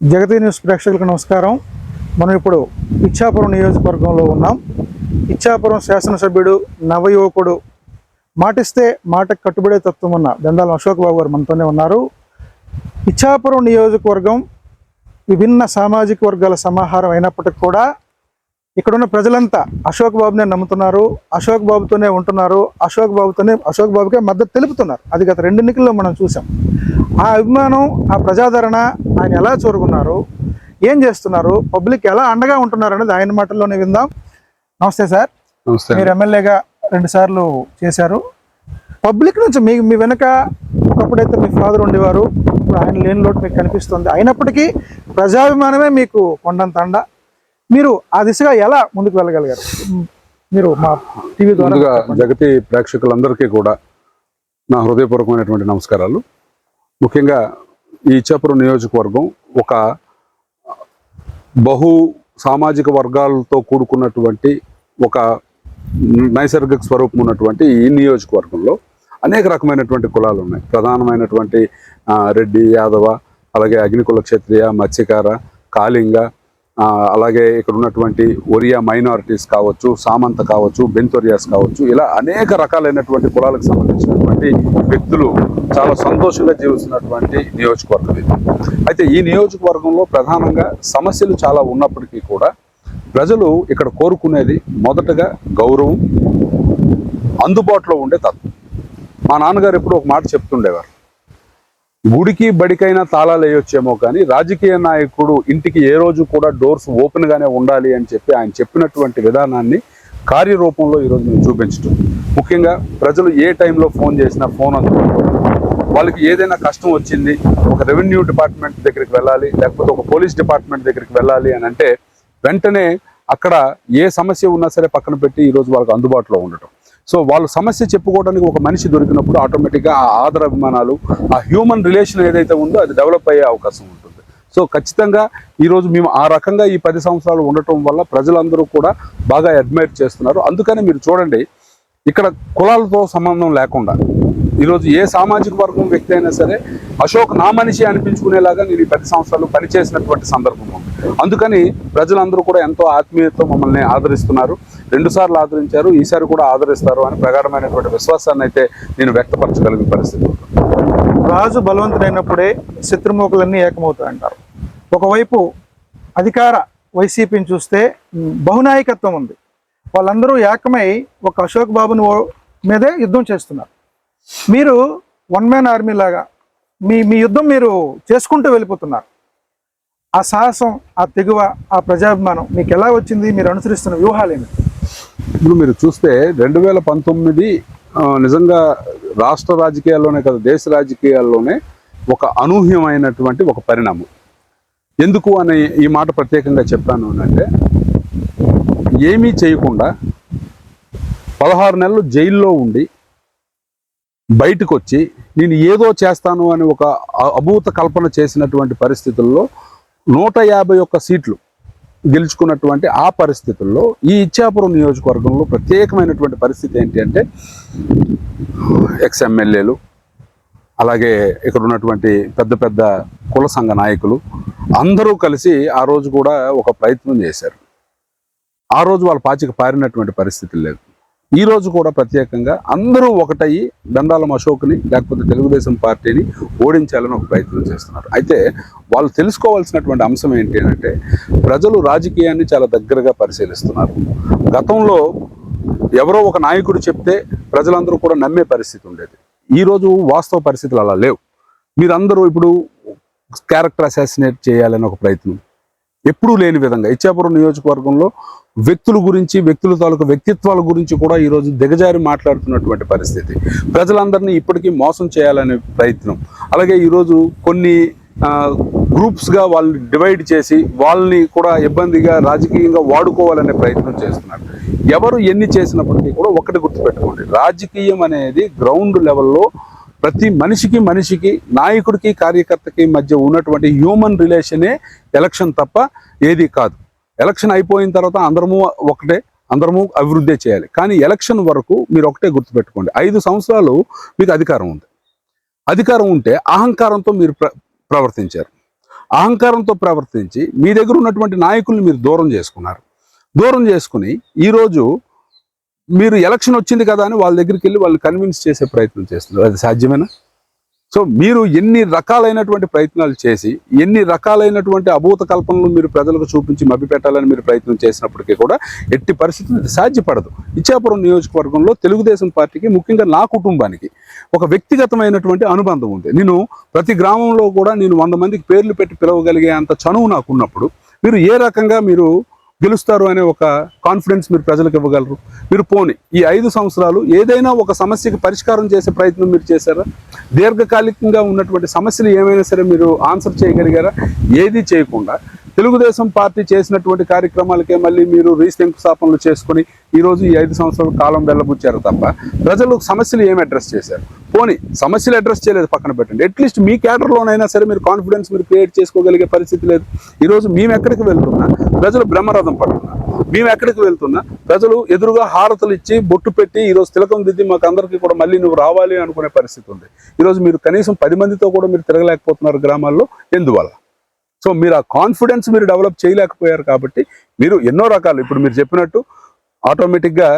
జగతి news ప్రేక్షకులకు నమస్కారం. మనం ఇప్పుడు ఇచ్చాపురం నియోజకవర్గంలో ఉన్నాం. ఇచ్చాపురం శాసనసభ్యుడు నవయువకుడు మాటిస్తే మాటకు కట్టుబడే తత్వం ఉన్న దండాల అశోక్ బాబు గారు మనతోనే ఉన్నారు. ఇచ్చాపురం నియోజకవర్గం విభిన్న సామాజిక వర్గాల సమాహారం అయినప్పటికీ కూడా ఇక్కడున్న ప్రజలంతా అశోక్ బాబునే నమ్ముతున్నారు అశోక్ బాబుతోనే ఉంటున్నారు అశోక్ బాబుతోనే అశోక్ బాబుకే మద్దతు తెలుపుతున్నారు. అది గత రెండు ఎన్నికల్లో మనం చూసాం. ఆ అభిమానం ఆ ప్రజాదరణ ఆయన ఎలా చూరుకున్నారు ఏం చేస్తున్నారు పబ్లిక్ ఎలా అండగా ఉంటున్నారు అనేది ఆయన మాటల్లోనే విందాం. నమస్తే సార్. మీరు ఎమ్మెల్యేగా రెండు సార్లు చేశారు. పబ్లిక్ నుంచి మీ మీ వెనక ఒకప్పుడైతే మీ ఫాదర్ ఉండేవారు ఇప్పుడు ఆయన లేని లోటు మీకు కనిపిస్తుంది. అయినప్పటికీ ప్రజాభిమానమే మీకు కొండంత అండ. మీరు ఆ దిశగా ఎలా ముందుకు వెళ్ళగలిగారు? మీరు మా టీవీ ద్వారా జగతి ప్రేక్షకులందరికీ కూడా నా హృదయపూర్వకమైనటువంటి నమస్కారాలు. ముఖ్యంగా ఈ ఇచ్చాపురం నియోజకవర్గం ఒక బహు సామాజిక వర్గాలతో కూడుకున్నటువంటి ఒక నైసర్గిక స్వరూపం ఉన్నటువంటి ఈ నియోజకవర్గంలో అనేక రకమైనటువంటి కులాలు ఉన్నాయి. ప్రధానమైనటువంటి రెడ్డి యాదవ అలాగే అగ్నికుల క్షత్రియ మత్స్యకార కాళింగ అలాగే ఇక్కడ ఉన్నటువంటి ఒరియా మైనారిటీస్ కావచ్చు సామంత కావచ్చు బెంతొరియాస్ కావచ్చు ఇలా అనేక రకాలైనటువంటి కులాలకు సంబంధించినటువంటి వ్యక్తులు చాలా సంతోషంగా జీవిస్తున్నటువంటి నియోజకవర్గం ఇది. అయితే ఈ నియోజకవర్గంలో ప్రధానంగా సమస్యలు చాలా ఉన్నప్పటికీ కూడా ప్రజలు ఇక్కడ కోరుకునేది మొదటగా గౌరవం అందుబాటులో ఉండే తత్వం. మా నాన్నగారు ఎప్పుడు ఒక మాట చెప్తుండేవారు. గుడికి బడికైనా తాళాలు వేయొచ్చేమో కానీ రాజకీయ నాయకుడు ఇంటికి ఏ రోజు కూడా డోర్స్ ఓపెన్గానే ఉండాలి అని చెప్పి ఆయన చెప్పినటువంటి విధానాన్ని కార్యరూపంలో ఈరోజు మేము చూపించటం. ముఖ్యంగా ప్రజలు ఏ టైంలో ఫోన్ చేసినా ఫోన్ అందుబాటులో వాళ్ళకి ఏదైనా కష్టం వచ్చింది ఒక రెవెన్యూ డిపార్ట్మెంట్ దగ్గరికి వెళ్ళాలి లేకపోతే ఒక పోలీస్ డిపార్ట్మెంట్ దగ్గరికి వెళ్ళాలి అని అంటే వెంటనే అక్కడ ఏ సమస్య ఉన్నా సరే పక్కన పెట్టి ఈరోజు వాళ్ళకి అందుబాటులో ఉండటం. సో వాళ్ళు సమస్య చెప్పుకోవడానికి ఒక మనిషి దొరికినప్పుడు ఆటోమేటిక్గా ఆ ఆదర అభిమానాలు ఆ హ్యూమన్ రిలేషన్ ఏదైతే ఉందో అది డెవలప్ అయ్యే అవకాశం ఉంటుంది. సో ఖచ్చితంగా ఈరోజు మేము ఆ రకంగా ఈ పది సంవత్సరాలు ఉండటం వల్ల ప్రజలందరూ కూడా బాగా అడ్మైర్ చేస్తున్నారు. అందుకని మీరు చూడండి ఇక్కడ కులాలతో సంబంధం లేకుండా ఈరోజు ఏ సామాజిక వర్గం వ్యక్తి అయినా సరే అశోక్ నా మనిషి అనిపించుకునేలాగా నేను ఈ పది సంవత్సరాలు పనిచేసినటువంటి సందర్భం ఉంది. అందుకని ప్రజలందరూ కూడా ఎంతో ఆత్మీయతతో మమ్మల్ని ఆదరిస్తున్నారు. రెండు సార్లు ఆదరించారు ఈసారి కూడా ఆదరిస్తారు అని ప్రగాఢమైనటువంటి విశ్వాసాన్ని అయితే నేను వ్యక్తపరచగలిగిన పరిస్థితి రాజు బలవంతుడైనప్పుడే శత్రుమోకులన్నీ ఏకమవుతాయి అంటారు ఒకవైపు అధికార వైసీపీని చూస్తే బహునాయకత్వం ఉంది. వాళ్ళందరూ ఏకమై ఒక అశోక్ బాబుని మీదే యుద్ధం చేస్తున్నారు. మీరు వన్ మ్యాన్ ఆర్మీ లాగా మీ మీ యుద్ధం మీరు చేసుకుంటూ వెళ్ళిపోతున్నారు. ఆ సాహసం ఆ తెగువ ఆ ప్రజాభిమానం మీకు ఎలా వచ్చింది? మీరు అనుసరిస్తున్న వ్యూహాలు ఏమిటి? ఇప్పుడు మీరు చూస్తే రెండు వేల పంతొమ్మిది నిజంగా రాష్ట్ర రాజకీయాల్లోనే కదా దేశ రాజకీయాల్లోనే ఒక అనూహ్యమైనటువంటి ఒక పరిణామం. ఎందుకు అని ఈ మాట ప్రత్యేకంగా చెప్పాను అంటే ఏమీ చేయకుండా పదహారు నెలలు జైల్లో ఉండి బయటకు వచ్చి నేను ఏదో చేస్తాను అని ఒక అభూత కల్పన చేసినటువంటి పరిస్థితుల్లో నూట యాభై ఒక్క సీట్లు గెలుచుకున్నటువంటి ఆ పరిస్థితుల్లో ఈ ఇచ్చాపురం నియోజకవర్గంలో ప్రత్యేకమైనటువంటి పరిస్థితి ఏంటి అంటే ఎక్స్ఎమ్మెల్యేలు అలాగే ఇక్కడ ఉన్నటువంటి పెద్ద పెద్ద కుల సంఘ నాయకులు అందరూ కలిసి ఆ రోజు కూడా ఒక ప్రయత్నం చేశారు. ఆ రోజు వాళ్ళ పాచిక పారినటువంటి పరిస్థితి లేదు ఈ రోజు కూడా ప్రత్యేకంగా అందరూ ఒకటయ్యి దండాలం అశోక్ని లేకపోతే తెలుగుదేశం పార్టీని ఓడించాలని ఒక ప్రయత్నం చేస్తున్నారు. అయితే వాళ్ళు తెలుసుకోవాల్సినటువంటి అంశం ఏంటి అంటే ప్రజలు రాజకీయాన్ని చాలా దగ్గరగా పరిశీలిస్తున్నారు. గతంలో ఎవరో ఒక నాయకుడు చెప్తే ప్రజలందరూ కూడా నమ్మే పరిస్థితి ఉండేది. ఈ రోజు వాస్తవ పరిస్థితులు అలా లేవు. మీరందరూ ఇప్పుడు క్యారెక్టర్ అసాసినేట్ చేయాలని ఒక ప్రయత్నం. ఎప్పుడూ లేని విధంగా ఇచ్చాపురం నియోజకవర్గంలో వ్యక్తుల గురించి వ్యక్తుల తాలూకు వ్యక్తిత్వాల గురించి కూడా ఈరోజు దిగజారి మాట్లాడుతున్నటువంటి పరిస్థితి. ప్రజలందరినీ ఇప్పటికీ మోసం చేయాలనే ప్రయత్నం. అలాగే ఈరోజు కొన్ని గ్రూప్స్గా వాళ్ళని డివైడ్ చేసి వాళ్ళని కూడా ఇబ్బందిగా రాజకీయంగా వాడుకోవాలనే ప్రయత్నం చేస్తున్నారు. ఎవరు ఎన్ని చేసినప్పటికీ కూడా ఒకటి గుర్తుపెట్టుకోండి. రాజకీయం అనేది గ్రౌండ్ లెవెల్లో ప్రతి మనిషికి మనిషికి నాయకుడికి కార్యకర్తకి మధ్య ఉన్నటువంటి హ్యూమన్ రిలేషనే ఎలక్షన్ తప్ప ఏది కాదు. ఎలక్షన్ అయిపోయిన తర్వాత అందరము ఒకటే అందరము అభివృద్ధి చేయాలి. కానీ ఎలక్షన్ వరకు మీరు ఒకటే గుర్తుపెట్టుకోండి. ఐదు సంవత్సరాలు మీకు అధికారం ఉంది. అధికారం ఉంటే అహంకారంతో మీరు ప్ర ప్రవర్తించారు. అహంకారంతో ప్రవర్తించి మీ దగ్గర ఉన్నటువంటి నాయకుల్ని మీరు దూరం చేసుకున్నారు. దూరం చేసుకుని ఈరోజు మీరు ఎలక్షన్ వచ్చింది కదా అని వాళ్ళ దగ్గరికి వెళ్ళి వాళ్ళు కన్విన్స్ చేసే ప్రయత్నం చేస్తున్నారు. అది సాధ్యమేనా? సో మీరు ఎన్ని రకాలైనటువంటి ప్రయత్నాలు చేసి ఎన్ని రకాలైనటువంటి అభూత కల్పనలు మీరు ప్రజలకు చూపించి మభ్యపెట్టాలని మీరు ప్రయత్నం చేసినప్పటికీ కూడా ఎట్టి పరిస్థితులు ఇది సాధ్యపడదు. ఇచ్చాపురం నియోజకవర్గంలో తెలుగుదేశం పార్టీకి ముఖ్యంగా నా కుటుంబానికి ఒక వ్యక్తిగతమైనటువంటి అనుబంధం ఉంది. నేను ప్రతి గ్రామంలో కూడా నేను వంద మందికి పేర్లు పెట్టి పిలవగలిగే అంత చనువు నాకు ఉన్నప్పుడు మీరు ఏ రకంగా మీరు గెలుస్తారు అనే ఒక కాన్ఫిడెన్స్ మీరు ప్రజలకు ఇవ్వగలరు. మీరు పోని ఈ ఐదు సంవత్సరాలు ఏదైనా ఒక సమస్యకి పరిష్కారం చేసే ప్రయత్నం మీరు చేశారా? దీర్ఘకాలికంగా ఉన్నటువంటి సమస్యలు ఏమైనా సరే మీరు ఆన్సర్ చేయగలిగారా? ఏది చేయకుండా తెలుగుదేశం పార్టీ చేసినటువంటి కార్యక్రమాలకే మళ్ళీ మీరు రీశంకుస్థాపనలు చేసుకుని ఈరోజు ఈ ఐదు సంవత్సరాల కాలం వెళ్ళబుచ్చారు తప్ప ప్రజలు సమస్యలు ఏమి అడ్రస్ చేశారు? పోనీ సమస్యలు అడ్రస్ చేయలేదు పక్కన పెట్టండి. అట్లీస్ట్ మీ క్యాడర్లోనైనా సరే మీరు కాన్ఫిడెన్స్ మీరు క్రియేట్ చేసుకోగలిగే పరిస్థితి లేదు. ఈరోజు మేము ఎక్కడికి వెళ్తున్నా ప్రజలు బ్రహ్మరథం పడుతున్నారు మేము ఎక్కడికి వెళ్తున్నా ప్రజలు ఎదురుగా హారతలు ఇచ్చి బొట్టు పెట్టి ఈరోజు తిలకం దిద్ది మాకు అందరికీ కూడా మళ్ళీ నువ్వు రావాలి అనుకునే పరిస్థితి ఉంది. ఈరోజు మీరు కనీసం పది మందితో కూడా మీరు తిరగలేకపోతున్నారు గ్రామాల్లో. ఎందువల్ల? సో మీరు ఆ కాన్ఫిడెన్స్ మీరు డెవలప్ చేయలేకపోయారు కాబట్టి మీరు ఎన్నో రకాలు ఇప్పుడు మీరు చెప్పినట్టు ఆటోమేటిక్గా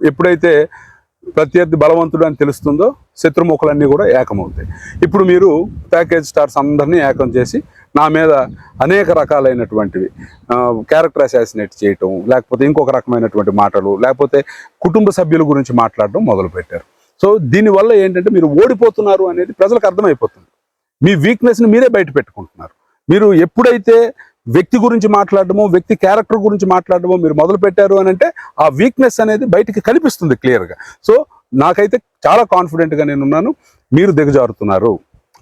ఎప్పుడైతే ప్రత్యర్థి బలవంతుడు అని తెలుస్తుందో శత్రుముఖలన్నీ కూడా ఏకమవుతాయి. ఇప్పుడు మీరు ప్యాకేజ్ స్టార్స్ అందరినీ ఏకం చేసి నా మీద అనేక రకాలైనటువంటివి క్యారెక్టర్ అసాసినేట్ చేయటం లేకపోతే ఇంకొక రకమైనటువంటి మాటలు లేకపోతే కుటుంబ సభ్యుల గురించి మాట్లాడడం మొదలుపెట్టారు. సో దీనివల్ల ఏంటంటే మీరు ఓడిపోతున్నారు అనేది ప్రజలకు అర్థమైపోతుంది. మీ వీక్నెస్ని మీరే బయట పెట్టుకుంటున్నారు. మీరు ఎప్పుడైతే వ్యక్తి గురించి మాట్లాడడమో వ్యక్తి క్యారెక్టర్ గురించి మాట్లాడడమో మీరు మొదలు పెట్టారు అని అంటే ఆ వీక్నెస్ అనేది బయటికి కనిపిస్తుంది క్లియర్గా సో నాకైతే చాలా కాన్ఫిడెంట్గా నేను ఉన్నాను మీరు దిగజారుతున్నారు.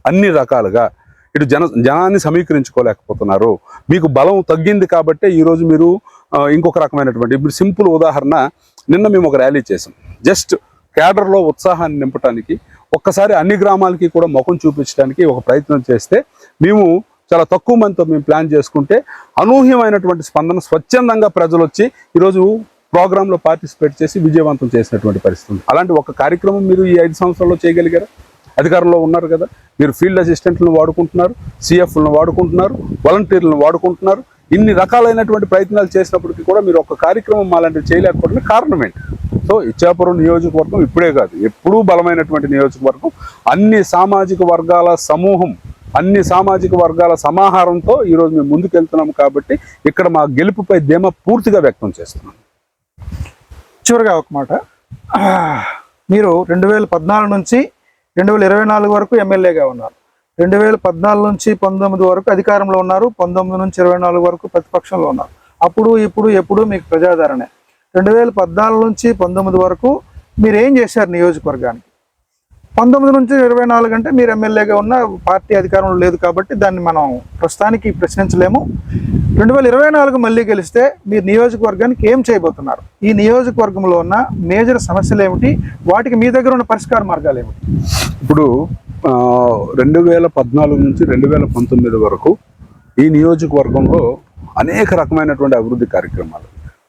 అన్ని రకాలుగా ఇటు జన జనాన్ని సమీకరించుకోలేకపోతున్నారు. మీకు బలం తగ్గింది కాబట్టే ఈరోజు మీరు ఇంకొక రకమైనటువంటి ఇప్పుడు సింపుల్ ఉదాహరణ నిన్న మేము ఒక ర్యాలీ చేసాం. జస్ట్ క్యాడర్లో ఉత్సాహాన్ని నింపడానికి ఒక్కసారి అన్ని గ్రామాలకి కూడా ముఖం చూపించడానికి ఒక ప్రయత్నం చేస్తే మేము చాలా తక్కువ మందితో మేము ప్లాన్ చేసుకుంటే అనూహ్యమైనటువంటి స్పందన స్వచ్ఛందంగా ప్రజలు వచ్చి ఈరోజు ప్రోగ్రాంలో పార్టిసిపేట్ చేసి విజయవంతం చేసినటువంటి పరిస్థితి అలాంటి ఒక కార్యక్రమం మీరు ఈ ఐదు సంవత్సరాల్లో చేయగలిగారా? అధికారంలో ఉన్నారు కదా. మీరు ఫీల్డ్ అసిస్టెంట్లను వాడుకుంటున్నారు సిఎఫ్లను వాడుకుంటున్నారు వాలంటీర్లను వాడుకుంటున్నారు. ఇన్ని రకాలైనటువంటి ప్రయత్నాలు చేసినప్పటికీ కూడా మీరు ఒక కార్యక్రమం అలాంటివి చేయలేకపోవడం కారణం ఏంటి? సో ఇచ్చాపురం నియోజకవర్గం ఇప్పుడే కాదు. ఎప్పుడూ బలమైనటువంటి నియోజకవర్గం. అన్ని సామాజిక వర్గాల సమూహం అన్ని సామాజిక వర్గాల సమాహారంతో ఈరోజు మేము ముందుకెళ్తున్నాము కాబట్టి ఇక్కడ మా గెలుపుపై ధీమ పూర్తిగా వ్యక్తం చేస్తున్నాం. చివరిగా ఒక మాట. మీరు రెండు వేల పద్నాలుగు నుంచి రెండు వేల ఇరవై నాలుగు వరకు ఎమ్మెల్యేగా ఉన్నారు. రెండు వేల పద్నాలుగు నుంచి పంతొమ్మిది వరకు అధికారంలో ఉన్నారు. పంతొమ్మిది నుంచి ఇరవై నాలుగు వరకు ప్రతిపక్షంలో ఉన్నారు. అప్పుడు ఇప్పుడు ఎప్పుడు మీకు ప్రజాదరణే. రెండు వేల పద్నాలుగు నుంచి పంతొమ్మిది వరకు మీరు ఏం చేశారు నియోజకవర్గానికి? పంతొమ్మిది నుంచి ఇరవై నాలుగు అంటే మీరు ఎమ్మెల్యేగా ఉన్న పార్టీ అధికారంలో లేదు కాబట్టి దాన్ని మనం ప్రస్తుతానికి ప్రశ్నించలేము. రెండు వేల ఇరవై నాలుగు మళ్ళీ గెలిస్తే మీరు నియోజకవర్గానికి ఏం చేయబోతున్నారు? ఈ నియోజకవర్గంలో ఉన్న మేజర్ సమస్యలు ఏమిటి? వాటికి మీ దగ్గర ఉన్న పరిష్కార మార్గాలు ఏమిటి? ఇప్పుడు రెండు వేల పద్నాలుగు నుంచి రెండు వేల పంతొమ్మిది వరకు ఈ నియోజకవర్గంలో అనేక రకమైనటువంటి అభివృద్ధి కార్యక్రమాలు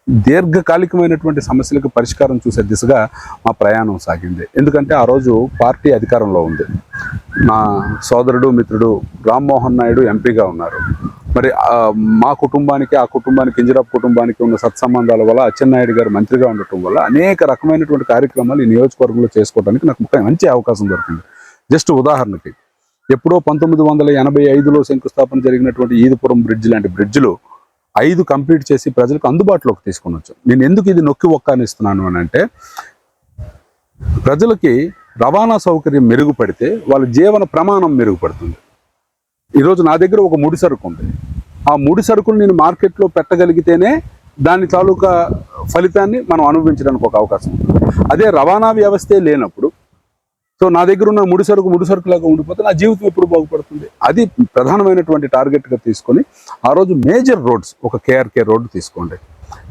దీర్ఘకాలికమైనటువంటి సమస్యలకు పరిష్కారం చూసే దిశగా మా ప్రయాణం సాగింది. ఎందుకంటే ఆ రోజు పార్టీ అధికారంలో ఉంది. నా సోదరుడు మిత్రుడు రామ్మోహన్ నాయుడు ఎంపీగా ఉన్నారు. మరి మా కుటుంబానికి ఆ కుటుంబానికి ఇంజిరాప్ కుటుంబానికి ఉన్న సత్సంబంధాల వల్ల అచ్చెన్నాయుడు గారు మంత్రిగా ఉండటం వల్ల అనేక రకమైనటువంటి కార్యక్రమాలు ఈ నియోజకవర్గంలో చేసుకోవడానికి నాకు మంచి అవకాశం దొరికింది. జస్ట్ ఉదాహరణకి ఎప్పుడో పంతొమ్మిది వందల ఎనభై ఐదులో శంకుస్థాపన జరిగినటువంటి ఈదుపురం బ్రిడ్జ్ లాంటి బ్రిడ్జ్లు ఐదు కంప్లీట్ చేసి ప్రజలకు అందుబాటులోకి తీసుకునొచ్చు. నేను ఎందుకు ఇది నొక్కి ఒక్కానిస్తున్నాను అని అంటే ప్రజలకి రవాణా సౌకర్యం మెరుగుపడితే వాళ్ళ జీవన ప్రమాణం మెరుగుపడుతుంది. ఈరోజు నా దగ్గర ఒక ముడి సరుకు ఉంది. ఆ ముడి సరుకును నేను మార్కెట్లో పెట్టగలిగితేనే దాని తాలూకా ఫలితాన్ని మనం అనుభవించడానికి ఒక అవకాశం ఉంది అదే రవాణా వ్యవస్థే లేనప్పుడు సో నా దగ్గర ఉన్న ముడి సరుకు ముడి సరుకులాగా ఉండిపోతే నా జీవితం ఎప్పుడు బాగుపడుతుంది? అది ప్రధానమైనటువంటి టార్గెట్గా తీసుకొని ఆ రోజు మేజర్ రోడ్స్ ఒక కేఆర్కే రోడ్డు తీసుకోండి.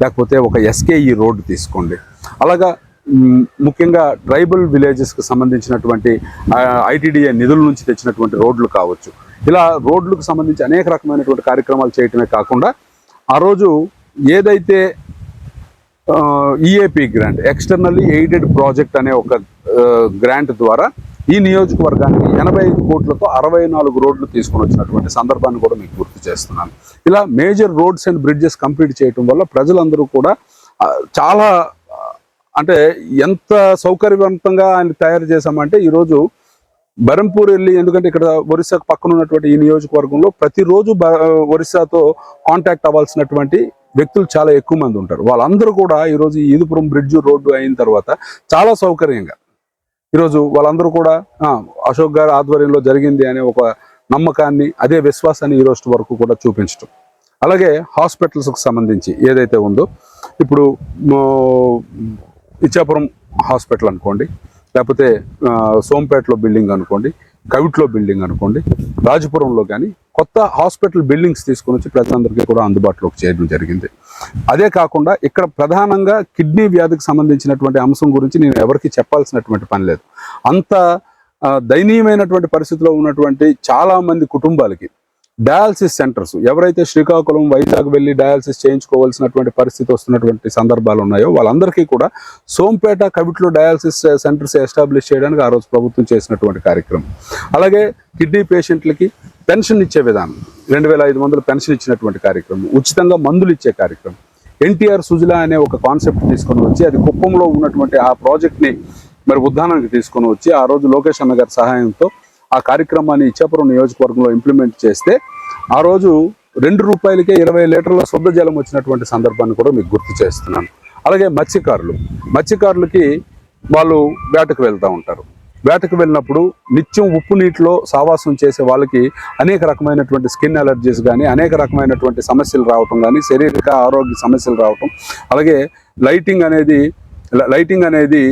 లేకపోతే ఒక ఎస్కేఈ రోడ్డు తీసుకోండి. అలాగా ముఖ్యంగా ట్రైబల్ విలేజెస్కి సంబంధించినటువంటి ఐటీడీఏ నిధుల నుంచి తెచ్చినటువంటి రోడ్లు కావచ్చు. ఇలా రోడ్లకు సంబంధించి అనేక రకమైనటువంటి కార్యక్రమాలు చేయటమే కాకుండా ఆ రోజు ఏదైతే EAP grant externally aided project అనే ఒక గ్రాంట్ ద్వారా ఈ నియోజకవర్గానికి ఎనభై ఐదు కోట్లతో అరవై నాలుగు రోడ్లు తీసుకొని వచ్చినటువంటి సందర్భాన్ని కూడా మీకు గుర్తు చేస్తున్నాను. ఇలా major roads and bridges complete చేయటం వల్ల ప్రజలందరూ కూడా చాలా అంటే ఎంత సౌకర్యవంతంగా ఆయన తయారు చేశామంటే ఈరోజు బరంపూర్ వెళ్ళి ఎందుకంటే ఇక్కడ ఒరిస్సాకు పక్కన ఉన్నటువంటి ఈ నియోజకవర్గంలో ప్రతిరోజు బ- ఒరిస్సాతో కాంటాక్ట్ అవ్వాల్సినటువంటి వ్యక్తులు చాలా ఎక్కువ మంది ఉంటారు. వాళ్ళందరూ కూడా ఈరోజు ఈదుపురం బ్రిడ్జ్ రోడ్డు అయిన తర్వాత చాలా సౌకర్యంగా ఈరోజు వాళ్ళందరూ కూడా అశోక్ గారి ఆధ్వర్యంలో జరిగింది అనే ఒక నమ్మకాన్ని అదే విశ్వాసాన్ని ఈ రోజు వరకు కూడా చూపించడం అలాగే హాస్పిటల్స్కి సంబంధించి ఏదైతే ఉందో ఇప్పుడు ఇచ్చాపురం హాస్పిటల్ అనుకోండి లేకపోతే సోంపేటలో బిల్డింగ్ అనుకోండి కవిట్లో బిల్డింగ్ అనుకోండి రాజపురంలో కానీ కొత్త హాస్పిటల్ బిల్డింగ్స్ తీసుకొని వచ్చి ప్రజలందరికీ కూడా అందుబాటులోకి చేయడం జరిగింది. అదే కాకుండా ఇక్కడ ప్రధానంగా కిడ్నీ వ్యాధికి సంబంధించినటువంటి అంశం గురించి నేను ఎవరికి చెప్పాల్సినటువంటి పని లేదు. అంత దయనీయమైనటువంటి పరిస్థితిలో ఉన్నటువంటి చాలా మంది కుటుంబాలకి డయాలసిస్ సెంటర్స్ ఎవరైతే శ్రీకాకుళం వైజాగ్ వెళ్ళి డయాలసిస్ చేయించుకోవాల్సినటువంటి పరిస్థితి వస్తున్నటువంటి సందర్భాలు ఉన్నాయో వాళ్ళందరికీ కూడా సోంపేట కవిట్లో డయాలసిస్ సెంటర్స్ ఎస్టాబ్లిష్ చేయడానికి ఆ రోజు ప్రభుత్వం చేసినటువంటి కార్యక్రమం. అలాగే కిడ్నీ పేషెంట్లకి పెన్షన్ ఇచ్చే విధానం రెండు వేల ఐదు వందలు పెన్షన్ ఇచ్చినటువంటి కార్యక్రమం ఉచితంగా మందులు ఇచ్చే కార్యక్రమం. ఎన్టీఆర్ సుజలా అనే ఒక కాన్సెప్ట్ తీసుకొని వచ్చి అది కుప్పంలో ఉన్నటువంటి ఆ ప్రాజెక్ట్ని మరి ఉద్దానానికి తీసుకొని వచ్చి ఆ రోజు లోకేష్ అన్న గారి సహాయంతో ఆ కార్యక్రమాన్ని ఇచ్చాపురం నియోజకవర్గంలో ఇంప్లిమెంట్ చేస్తే ఆ రోజు రెండు రూపాయలకే ఇరవై లీటర్ల శుద్ధ జలం వచ్చినటువంటి సందర్భాన్ని కూడా మీకు గుర్తు చేస్తున్నాను. అలాగే మత్స్యకారులు. మత్స్యకారులకి వాళ్ళు వేటకు వెళ్తూ ఉంటారు. వేటకు వెళ్ళినప్పుడు నిత్యం ఉప్పు నీటిలో సావాసం చేసే వాళ్ళకి అనేక రకమైనటువంటి స్కిన్ అలర్జీస్ కానీ అనేక రకమైనటువంటి సమస్యలు రావటం కానీ శారీరక ఆరోగ్య సమస్యలు రావటం అలాగే లైటింగ్ అనేది లైటింగ్ అనేది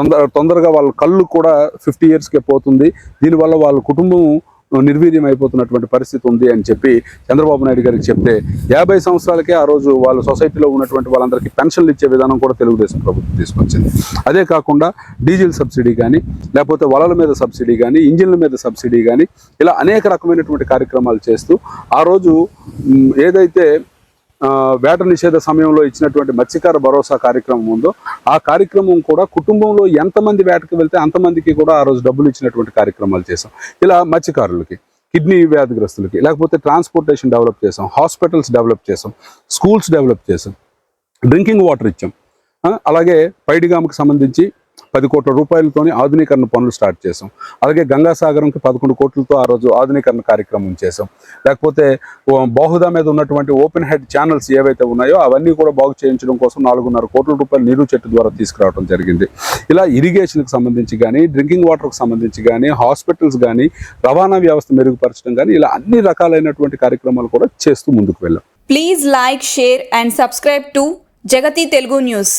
తొందర తొందరగా వాళ్ళ కళ్ళు కూడా ఫిఫ్టీ ఇయర్స్కే పోతుంది. దీనివల్ల వాళ్ళ కుటుంబం నిర్వీర్యం అయిపోతున్నటువంటి పరిస్థితి ఉంది అని చెప్పి చంద్రబాబు నాయుడు గారికి చెప్తే యాభై సంవత్సరాలకే ఆ రోజు వాళ్ళ సొసైటీలో ఉన్నటువంటి వాళ్ళందరికీ పెన్షన్లు ఇచ్చే విధానం కూడా తెలుగుదేశం ప్రభుత్వం తీసుకొచ్చింది. అదే కాకుండా డీజిల్ సబ్సిడీ కానీ లేకపోతే వలల మీద సబ్సిడీ కానీ ఇంజిన్ల మీద సబ్సిడీ కానీ ఇలా అనేక రకమైనటువంటి కార్యక్రమాలు చేస్తూ ఆ రోజు ఏదైతే వేట నిషేధ సమయంలో ఇచ్చినటువంటి మత్స్యకార భరోసా కార్యక్రమం ఉందో ఆ కార్యక్రమం కూడా కుటుంబంలో ఎంతమంది వేటకు వెళ్తే అంతమందికి కూడా ఆ రోజు డబ్బులు ఇచ్చినటువంటి కార్యక్రమాలు చేసాం ఇలా మత్స్యకారులకి కిడ్నీ వ్యాధిగ్రస్తులకి లేకపోతే ట్రాన్స్పోర్టేషన్ డెవలప్ చేసాం హాస్పిటల్స్ డెవలప్ చేసాం స్కూల్స్ డెవలప్ చేసాం డ్రింకింగ్ వాటర్ ఇచ్చాం. అలాగే పైడిగామకు సంబంధించి పది కోట్ల రూపాయలతోని ఆధునీకరణ పనులు స్టార్ట్ చేసాం అలాగే గంగాసాగరంకి పదకొండు కోట్లతో ఆ రోజు ఆధునీకరణ కార్యక్రమం చేసాం లేకపోతే బహుదా బాహుదా మీద ఉన్నటువంటి ఓపెన్ హెడ్ ఛానల్స్ ఏవైతే ఉన్నాయో అవన్నీ కూడా బాగు చేయించడం కోసం నాలుగున్నర కోట్ల రూపాయలు నీరు చెట్టు ద్వారా తీసుకురావడం జరిగింది. ఇలా ఇరిగేషన్కి సంబంధించి కానీ డ్రింకింగ్ వాటర్కి సంబంధించి కానీ హాస్పిటల్స్ కానీ రవాణా వ్యవస్థ మెరుగుపరచడం కానీ ఇలా అన్ని రకాలైనటువంటి కార్యక్రమాలు కూడా చేస్తూ ముందుకు వెళ్ళాం. Please like share and subscribe to Jagati Telugu news